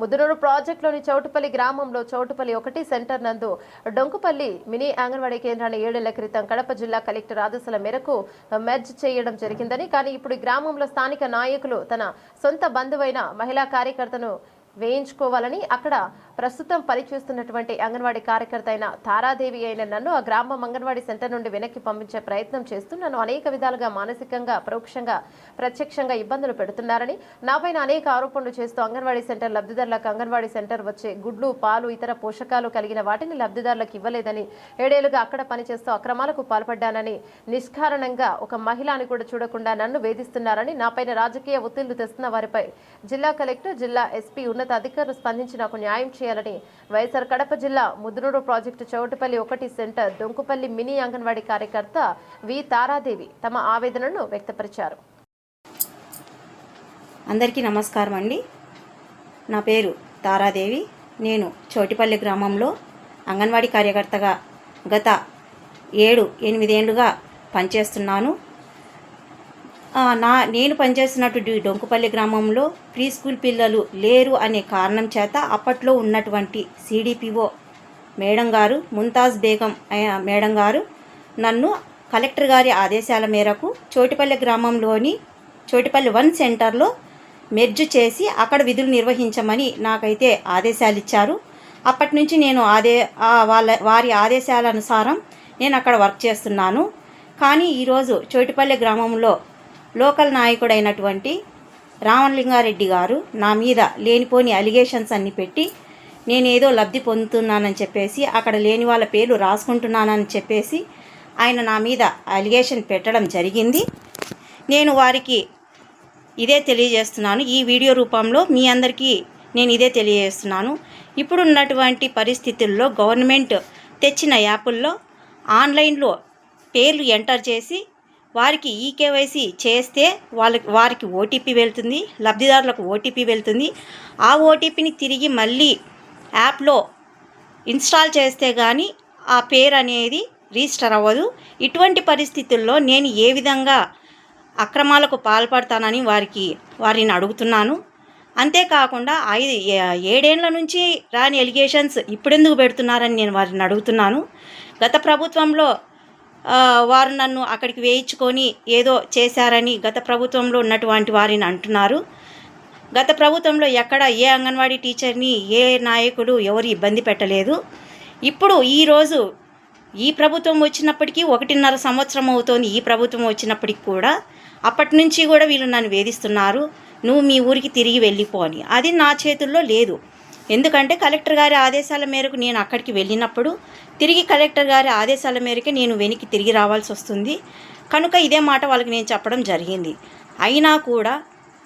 ముద్దునూరు ప్రాజెక్టులోని చౌటుపల్లి గ్రామంలో చౌటుపల్లి ఒకటి సెంటర్ నందు డొంకుపల్లి మినీ అంగన్వాడీ కేంద్రాన్ని ఏడేళ్ళ క్రితం కడప జిల్లా కలెక్టర్ ఆదేశాల మేరకు మెర్జ్ చేయడం జరిగిందని కానీ ఇప్పుడు గ్రామంలో స్థానిక నాయకులు తన సొంత బంధువైన మహిళా కార్యకర్తను వేయించుకోవాలని అక్కడ ప్రస్తుతం పనిచేస్తున్నటువంటి అంగన్వాడీ కార్యకర్త అయిన తారాదేవి అయిన నన్ను ఆ గ్రామం అంగన్వాడీ సెంటర్ నుండి వెనక్కి పంపించే ప్రయత్నం చేస్తూ నన్ను అనేక విధాలుగా మానసికంగా పరోక్షంగా ప్రత్యక్షంగా ఇబ్బందులు పెడుతున్నారని నాపైన అనేక ఆరోపణలు చేస్తూ అంగన్వాడీ సెంటర్ లబ్ధిదారులకు అంగన్వాడీ సెంటర్ వచ్చే గుడ్లు పాలు ఇతర పోషకాలు కలిగిన వాటిని లబ్ధిదారులకు ఇవ్వలేదని ఏడేళ్ళుగా అక్కడ పనిచేస్తూ అక్రమాలకు పాల్పడ్డానని నిష్కారణంగా ఒక మహిళని కూడా చూడకుండా నన్ను వేధిస్తున్నారని నాపైన రాజకీయ ఒత్తిళ్ళు తెస్తున్న వారిపై జిల్లా కలెక్టర్ జిల్లా ఎస్పీ ఉన్నత అధికారులు స్పందించి నాకు న్యాయం చేయాలని వైఎస్ఆర్ కడప జిల్లా ముద్రూరు ప్రాజెక్టు చౌటుపల్లి ఒకటి సెంటర్ దొంకుపల్లి మినీ అంగన్వాడీ కార్యకర్త వి తారాదేవి తమ ఆవేదనను వ్యక్తపరిచారు. అందరికీ నమస్కారం అండి. నా పేరు తారాదేవి. నేను చోటిపల్లి గ్రామంలో అంగన్వాడీ కార్యకర్తగా గత ఏడు ఎనిమిదేళ్ళుగా పనిచేస్తున్నాను. నా నేను పనిచేస్తున్నటువంటి డొంకుపల్లి గ్రామంలో ప్రీ స్కూల్ పిల్లలు లేరు అనే కారణం చేత అప్పట్లో ఉన్నటువంటి సిడిపిఓ మేడం గారు ముంతాజ్ బేగం మేడం గారు నన్ను కలెక్టర్ గారి ఆదేశాల మేరకు చోటిపల్లి గ్రామంలోని చోటిపల్లి వన్ సెంటర్లో మెర్జ్ చేసి అక్కడ విధులు నిర్వహించమని నాకైతే ఆదేశాలు ఇచ్చారు. అప్పటి నుంచి నేను ఆదే వాళ్ళ వారి ఆదేశాల అనుసారం నేను అక్కడ వర్క్ చేస్తున్నాను. కానీ ఈరోజు చోటిపల్లి గ్రామంలో లోకల్ నాయకుడైనటువంటి రామలింగారెడ్డి గారు నా మీద లేనిపోని అలిగేషన్స్ అన్ని పెట్టి నేనేదో లబ్ధి పొందుతున్నానని చెప్పేసి అక్కడ లేని వాళ్ళ పేర్లు రాసుకుంటున్నానని చెప్పేసి ఆయన నా మీద అలిగేషన్ పెట్టడం జరిగింది. నేను వారికి ఇదే తెలియజేస్తున్నాను. ఈ వీడియో రూపంలో మీ అందరికీ నేను ఇదే తెలియజేస్తున్నాను. ఇప్పుడున్నటువంటి పరిస్థితుల్లో గవర్నమెంట్ తెచ్చిన యాపుల్లో ఆన్లైన్లో పేర్లు ఎంటర్ చేసి వారికి ఈ కేవైసీ చేస్తే వాళ్ళకి వారికి ఓటీపీ వెళ్తుంది లబ్ధిదారులకు ఓటీపీ వెళ్తుంది. ఆ ఓటీపీని తిరిగి మళ్ళీ యాప్లో ఇన్స్టాల్ చేస్తే కానీ ఆ పేరు అనేది రిజిస్టర్ అవ్వదు. ఇటువంటి పరిస్థితుల్లో నేను ఏ విధంగా అక్రమాలకు పాల్పడతానని వారికి వారిని అడుగుతున్నాను. అంతేకాకుండా ఐదు ఏడేండ్ల నుంచి రాని ఎలిగేషన్స్ ఇప్పుడెందుకు పెడుతున్నారని నేను వారిని అడుగుతున్నాను. గత ప్రభుత్వంలో వారు నన్ను అక్కడికి వేయించుకొని ఏదో చేశారని గత ప్రభుత్వంలో ఉన్నటువంటి వారిని అంటున్నారు. గత ప్రభుత్వంలో ఎక్కడ ఏ అంగన్వాడీ టీచర్ని ఏ నాయకుడు ఎవరు ఇబ్బంది పెట్టలేదు. ఇప్పుడు ఈరోజు ఈ ప్రభుత్వం వచ్చినప్పటికీ ఒకటిన్నర సంవత్సరం అవుతోంది ఈ ప్రభుత్వం వచ్చినప్పటికి కూడా. అప్పటి నుంచి కూడా వీళ్ళు నన్ను వేధిస్తున్నారు. నువ్వు మీ ఊరికి తిరిగి వెళ్ళిపో అని. అది నా చేతుల్లో లేదు. ఎందుకంటే కలెక్టర్ గారి ఆదేశాల మేరకు నేను అక్కడికి వెళ్ళినప్పుడు తిరిగి కలెక్టర్ గారి ఆదేశాల మేరకు నేను వెనక్కి తిరిగి రావాల్సి వస్తుంది. కనుక ఇదే మాట వాళ్ళకి నేను చెప్పడం జరిగింది. అయినా కూడా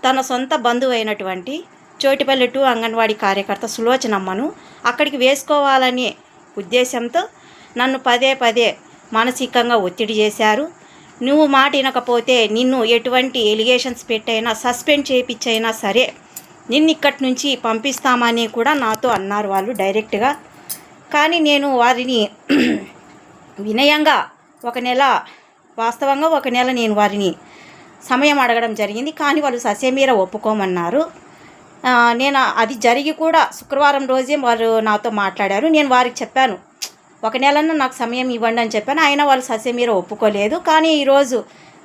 తన సొంత బంధువు అయినటువంటి చోటిపల్లి టు అంగన్వాడీ కార్యకర్త సులోచనమ్మను అక్కడికి వేసుకోవాలనే ఉద్దేశంతో నన్ను పదే పదే మానసికంగా ఒత్తిడి చేశారు. నువ్వు మాట వినకపోతే నిన్ను ఎటువంటి ఎలిగేషన్స్ పెట్టైనా సస్పెండ్ చేయించైనా సరే నిన్ను ఇక్కడి నుంచి పంపిస్తామని కూడా నాతో అన్నారు వాళ్ళు డైరెక్ట్గా. కానీ నేను వారిని వినయంగా ఒక నెల వాస్తవంగా ఒక నెల నేను వారిని సమయం అడగడం జరిగింది. కానీ వాళ్ళు ససేమీర ఒప్పుకోమన్నారు. నేను అది జరిగి కూడా శుక్రవారం రోజే వారు నాతో మాట్లాడారు. నేను వారికి చెప్పాను ఒక నెలన్నా నాకు సమయం ఇవ్వండి అని చెప్పాను. అయినా వాళ్ళు ససేమీర ఒప్పుకోలేదు. కానీ ఈరోజు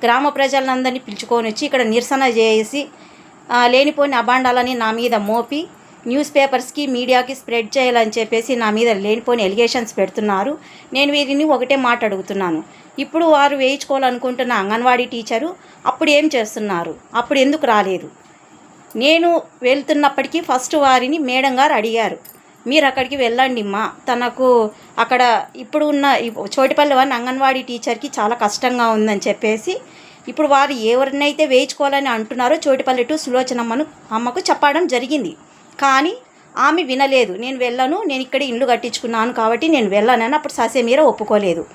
గ్రామ ప్రజలందరినీ పిలుచుకొని వచ్చి ఇక్కడ నిరసన చేసి లేనిపోని అభాండాలని నా మీద మోపి న్యూస్ పేపర్స్కి మీడియాకి స్ప్రెడ్ చేయాలని చెప్పేసి నా మీద లేనిపోని ఎలిగేషన్స్ పెడుతున్నారు. నేను వీరిని ఒకటే మాట అడుగుతున్నాను. ఇప్పుడు వారు వేయించుకోవాలనుకుంటున్న అంగన్వాడీ టీచరు అప్పుడు ఏం చేస్తున్నారు? అప్పుడు ఎందుకు రాలేదు? నేను వెళ్తున్నప్పటికీ ఫస్ట్ వారిని మేడం గారు అడిగారు. మీరు అక్కడికి వెళ్ళండి మా తనకు అక్కడ ఇప్పుడు ఉన్న చోటిపల్లి వన్ అంగన్వాడీ టీచర్కి చాలా కష్టంగా ఉందని చెప్పేసి ఇప్పుడు వారు ఎవరినైతే వేయించుకోవాలని అంటున్నారో చోటిపల్లి టు సులోచనమ్మను అమ్మకు చెప్పడం జరిగింది. కానీ ఆమె వినలేదు. నేను వెళ్ళను నేను ఇక్కడ ఇల్లు కట్టించుకున్నాను కాబట్టి నేను వెళ్ళనని అప్పుడు ససేమీర ఒప్పుకోలేదు.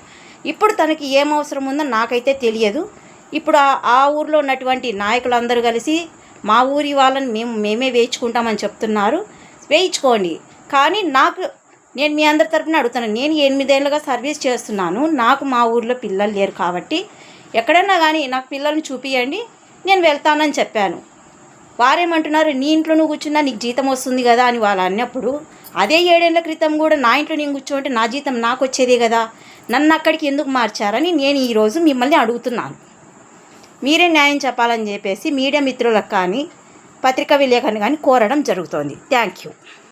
ఇప్పుడు తనకి ఏం అవసరం ఉందో నాకైతే తెలియదు. ఇప్పుడు ఆ ఆ ఊర్లో ఉన్నటువంటి నాయకులందరూ కలిసి మా ఊరి వాళ్ళని మేము మేమే వేయించుకుంటామని చెప్తున్నారు. వేయించుకోండి. కానీ నాకు నేను మీ అందరి తరపున అడుగుతాను. నేను ఎనిమిదేళ్ళుగా సర్వీస్ చేస్తున్నాను. నాకు మా ఊర్లో పిల్లలు లేరు కాబట్టి ఎక్కడన్నా కానీ నాకు పిల్లల్ని చూపియండి నేను వెళ్తానని చెప్పాను. వారేమంటున్నారు నీ ఇంట్లో నువ్వు కూర్చున్నా నీకు జీతం వస్తుంది కదా అని వాళ్ళు అన్నప్పుడు అదే ఏడేళ్ళ క్రితం కూడా నా ఇంట్లో నేను కూర్చోంటే నా జీతం నాకు వచ్చేదే కదా నన్ను అక్కడికి ఎందుకు మార్చారని నేను ఈరోజు మిమ్మల్ని అడుగుతున్నాను. మీరే న్యాయం చెప్పాలని చెప్పేసి మీడియా మిత్రులకు కానీ పత్రికా విలేకరుని కానీ కోరడం జరుగుతోంది. Thank you.